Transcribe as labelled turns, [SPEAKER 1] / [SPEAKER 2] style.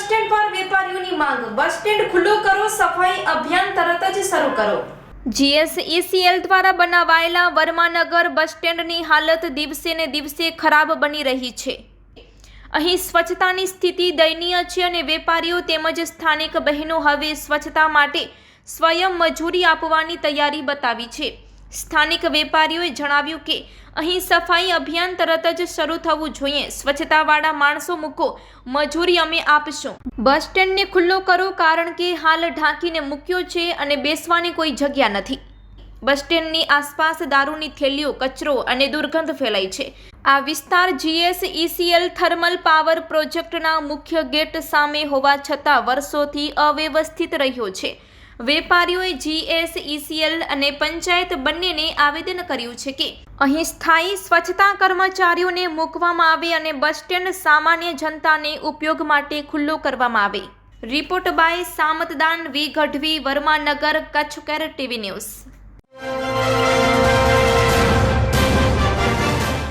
[SPEAKER 1] Stand પર વેપારીઓની માંગ. Bus stand ખુલ્લું કરો, સફાઈ અભિયાન તરત જ શરૂ કરો.
[SPEAKER 2] જીએસઈસીએલ દ્વારા બનાવાયેલા વર્માનગર બસ સ્ટેન્ડની હાલત દિવસે ને દિવસે ખરાબ બની રહી છે. અહીં સ્વચ્છતાની સ્થિતિ દયનીય છે અને વેપારીઓ તેમજ સ્થાનિક બહેનો હવે સ્વચ્છતા માટે સ્વયં મજૂરી આપવાની તૈયારી બતાવી છે. સ્થાનિક વેપારીઓએ જણાવ્યું કે, અહીં સફાઈ અભિયાન તરત જ શરૂ થવું જોઈએ. સ્વચ્છતાવાળા માણસો મૂકો. મજૂરી અમે આપશું. બસ સ્ટેન્ડને ખુલ્લો કરો કારણ કે હાલ ઢાંકીને મૂક્યો છે અને બેસવાની કોઈ જગ્યા નથી. બસ સ્ટેન્ડની આસપાસ દારૂની થેલીઓ, કચરો અને દુર્ગંધ ફેલાય છે. આ વિસ્તાર જીએસઈસીએલ થર્મલ પાવર પ્રોજેક્ટના મુખ્ય ગેટ સામે હોવા છતાં વર્ષોથી અવ્યવસ્થિત રહ્યો છે. વેપારીઓએ જીએસઈસીએલ અને પંચાયત બંનેને આવેદન કર્યું છે કે અહીં સ્થાયી સ્વચ્છતા કર્મચારીઓને મૂકવામાં આવે અને બસ સ્ટેન્ડ સામાન્ય જનતાને ઉપયોગ માટે ખુલ્લો કરવામાં આવે. Report by સામતદાન V Gadhvi Varmanagar Kutch care TV news.